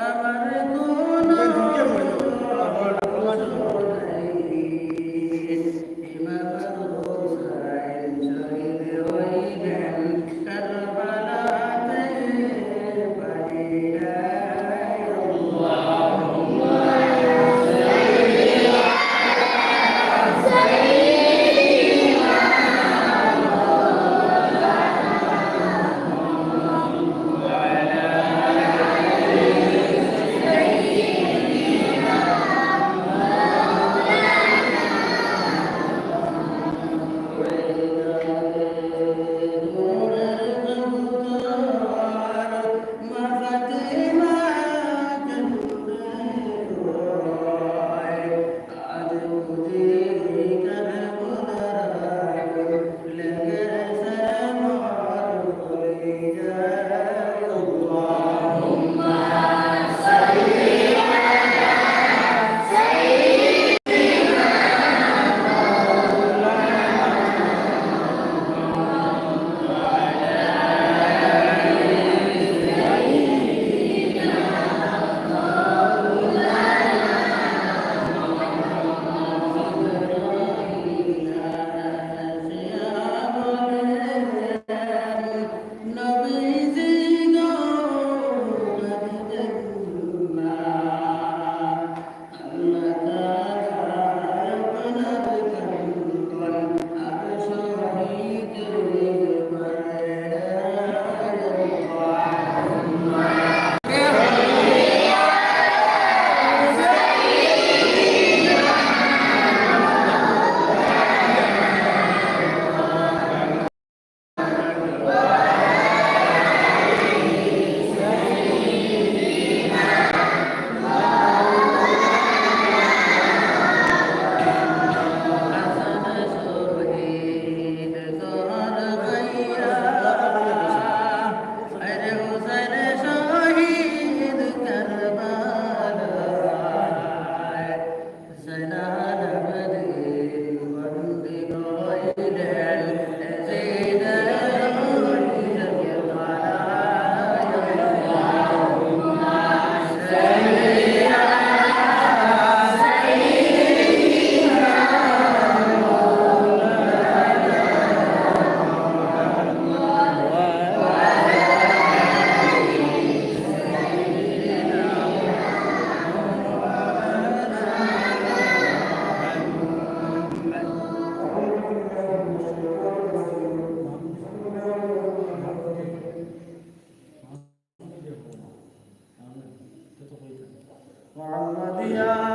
আমার গো محمديا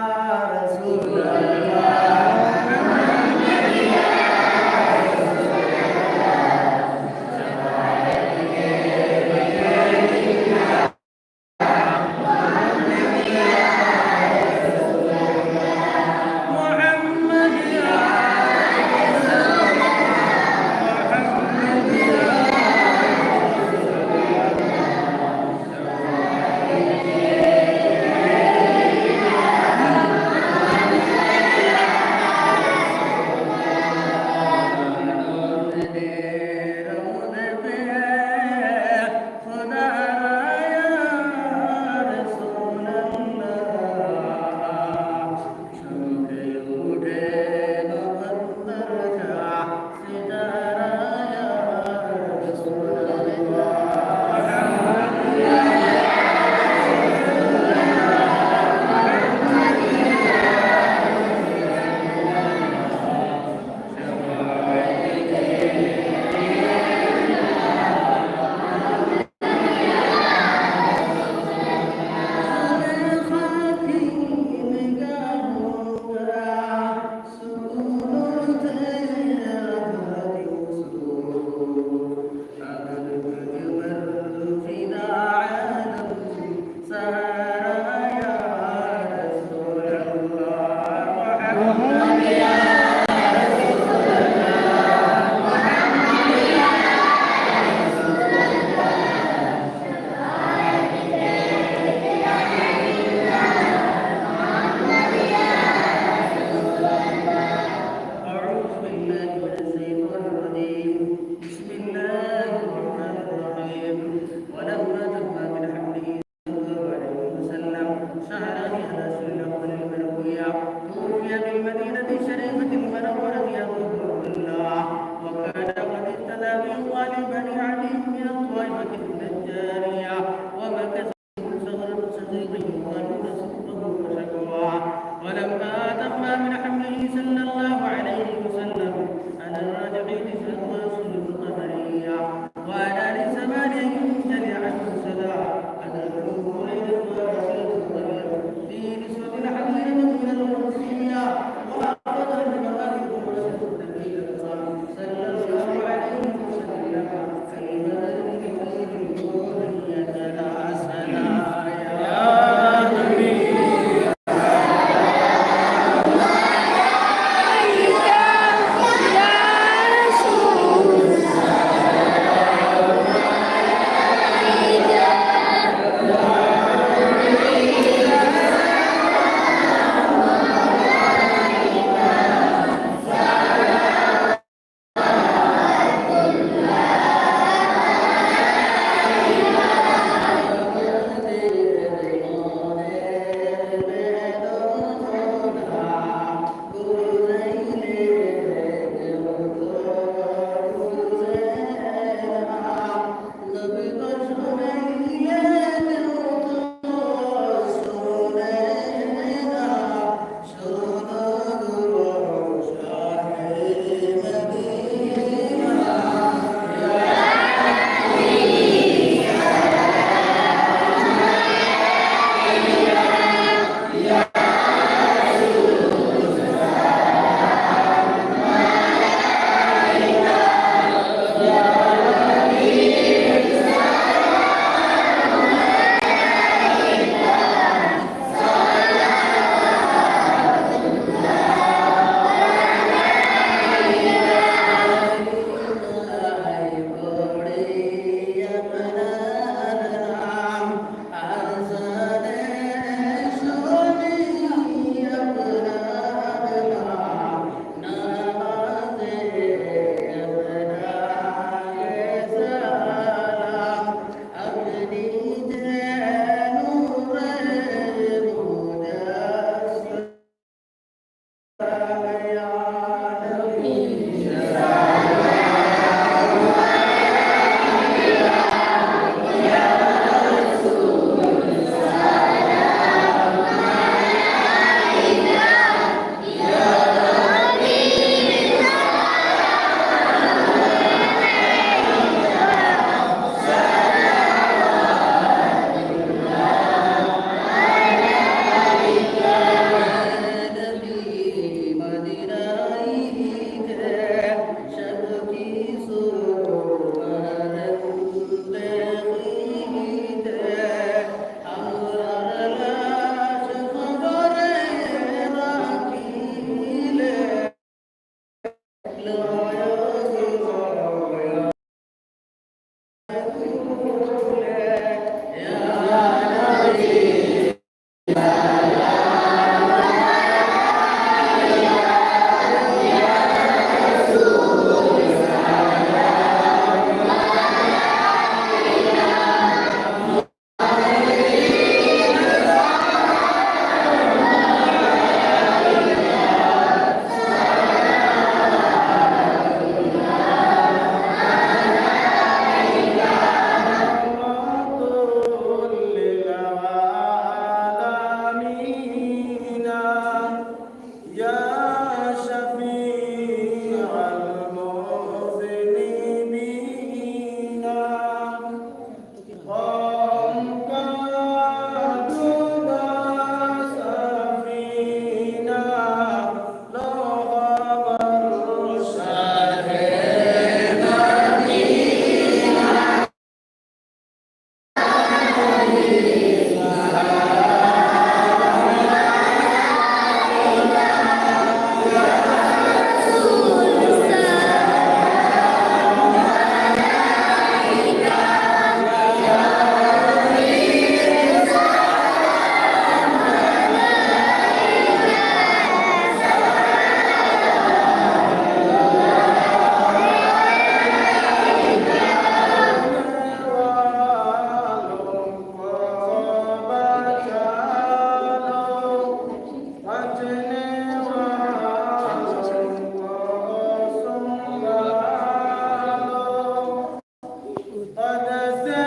What does it Father,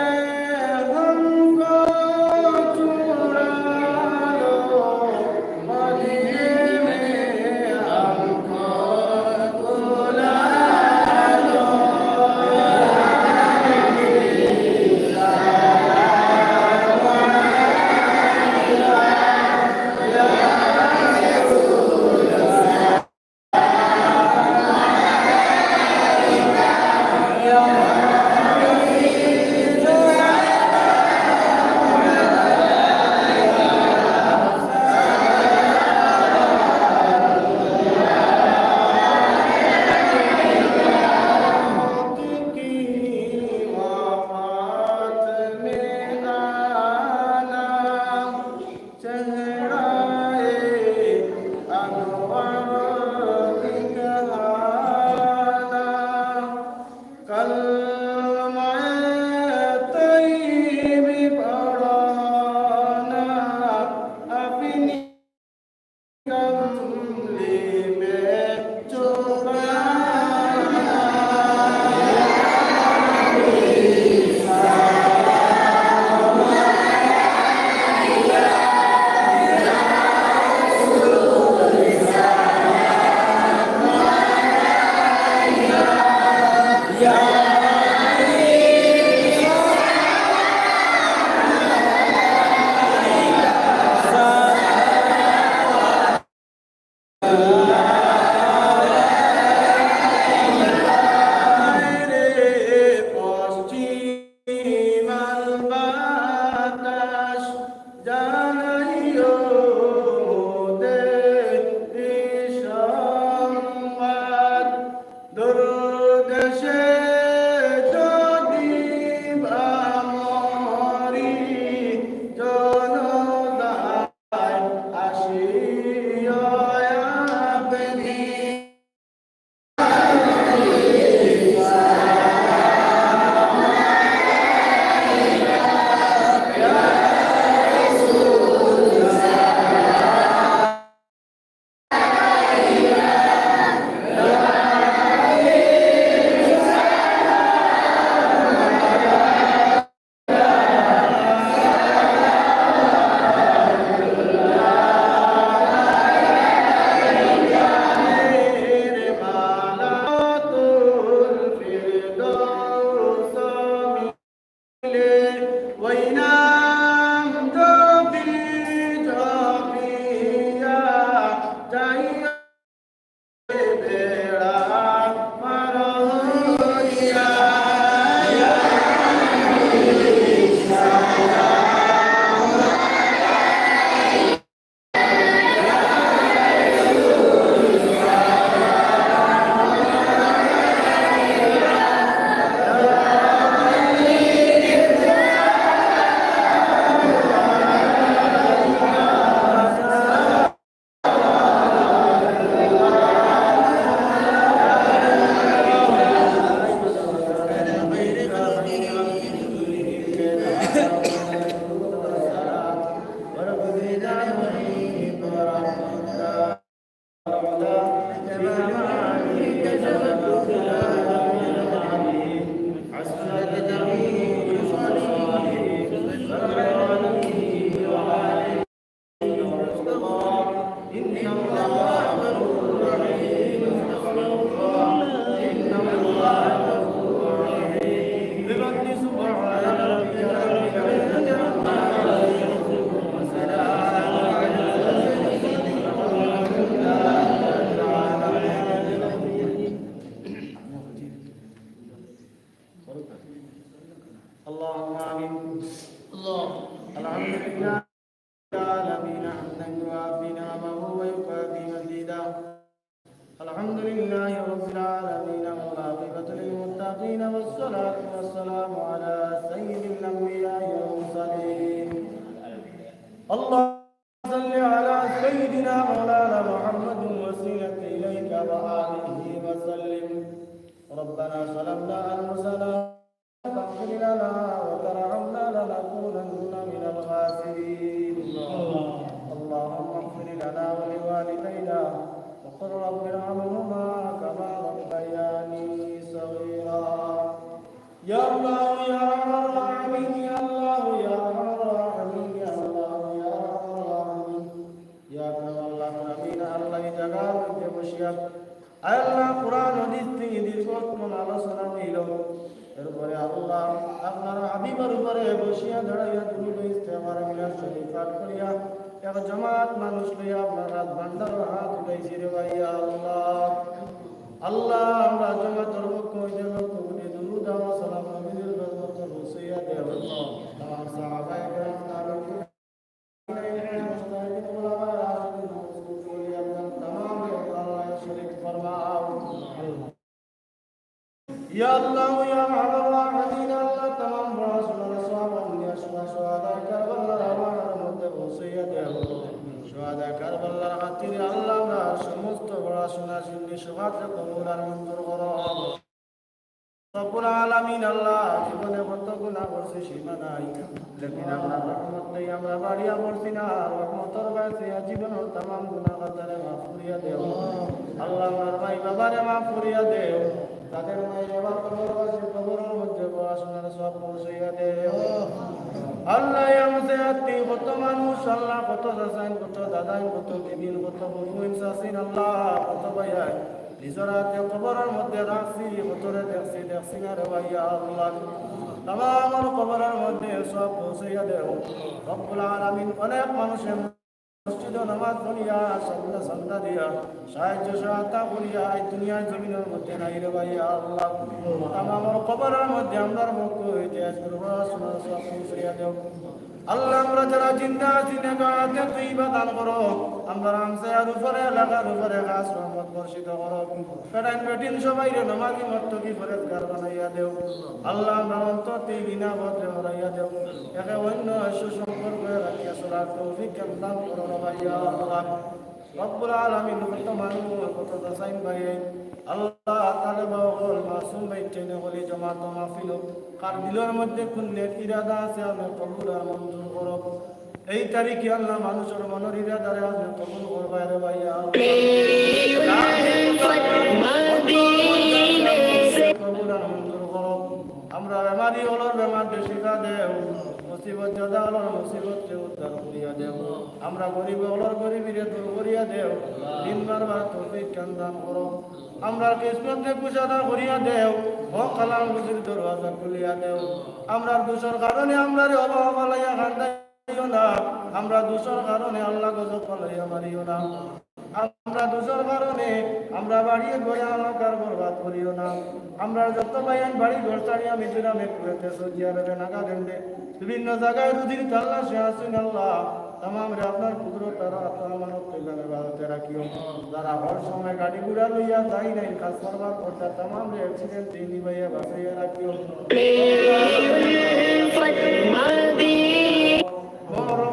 ভান্ডার হাত উঠাইছি রে ভাইয়া আল্লাহ। আল্লাহ আমরা জমাতের জীবনে কত গুণা সীমা নাই। লেকিন আমরা রহমত আমরা বাড়িয়া করছি না, রহমতর বাইছে জীবনের তাম গুণা কাতারে মাফ দেও। আল্লাহ আমার ভাই বাবারে মাফ করিয়া দেও। তাদের মাই বাবা কবর আছে কবরের মধ্যে পড়াশোনার সব পৌঁছাইয়া দেও। আল্লাহ আমাকে আত্মি, কত মানুষ, আল্লাহ কত দাসাইন কত দাদাইন, কত বিবিন কত বন্ধু ইনসাসিন আল্লাহ, কত ভাইয়া নিজের হাতে কবরের মধ্যে রাখছি কতরে দেখছি দেখছি না রে ভাইয়া, আল্লাহ। তাম কবরের মধ্যে সব পৌঁছাইয়া দেও। রব্বুল আলামিন অনেক মানুষের মসজিদ নামাজ সাহায্য মধ্যে নাই আমার কবরের মধ্যে আমরা পক্ষ হইতে আল্লাহ, আমরা যারা জিন্দা আছি নেগাতে তুই দান করো, আমরা রামসায়ার উপরে, এলাকার উপরে গাছ রহমত বর্ষিত করো। পেটাইন পেটিন সবাই রে, নমাজি মত্ত কি ফরেজ গার বানাইয়া দেও। আল্লাহ, আমরা অন্তর তুই বিনা বদলে হরাইয়া দেও। একে অন্য সুসম্পর্ক রাখিয়া চলার তৌফিক দান করো ভাইয়া? আল্লাহ রব্বুল আলামিন কত মানুষ কত দাসাইন ভাই আল্লাহ বাউল মাসুম ভাই ট্রেনে বলি জমাত মাহফিল কার দিলের মধ্যে কোন নেক ইরাদা আছে আমরা কবুল আর মঞ্জুর করো। এই তারিখে আল্লাহ মানুষের মনের ইরাদারে আপনি কবুল করবাই রে ভাইয়া। কবুল আর মঞ্জুর করো। আমরা বেমারি হলোর বেমার শিখা দেও, মুসিবত জাদা হলোর মুসিবত কে উদ্ধার করিয়া দেও। আমরা গরিব হলোর গরিবিরে দূর করিয়া দেও, দিন বারবার তৌফিক কান্দান করো। আমরা কিসমতে কুশাদা করিয়া দেও ও কালাম রুজির দরওয়াজা খুলিয়া দেও। আমরা দোষর কারণে আমরা রে অভাব খান্দাইও না। আমরা দোষর কারণে আল্লাহ গজব পালাইয়া মারিও না। আমরা দোষর কারণে আমরা বাড়িয়ে গড়ে আমাকার বরবাদ করিও না আমরা যত বাইন বাড়ি ঘর ছাড়িয়া মিজোরামে কুয়েতে সৌদি আরবে নাগাল্যান্ডে বিভিন্ন জায়গায় রুদির তাল্লা সে আসুন আল্লাহ তামাম রে আপনার কুদরত আর আপনার কল্যাণে ভারতে রাখিও যারা হর সময় গাড়ি ঘোড়া লইয়া যাই নাই কাজ করবার করতে তামাম রে অ্যাক্সিডেন্ট দিয়ে নিবাইয়া রাখিও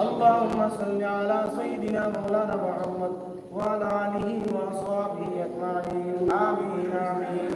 اللهم صل على سيدنا مولانا محمد وعلى آله وأصحابه أجمعين. آمين آمين.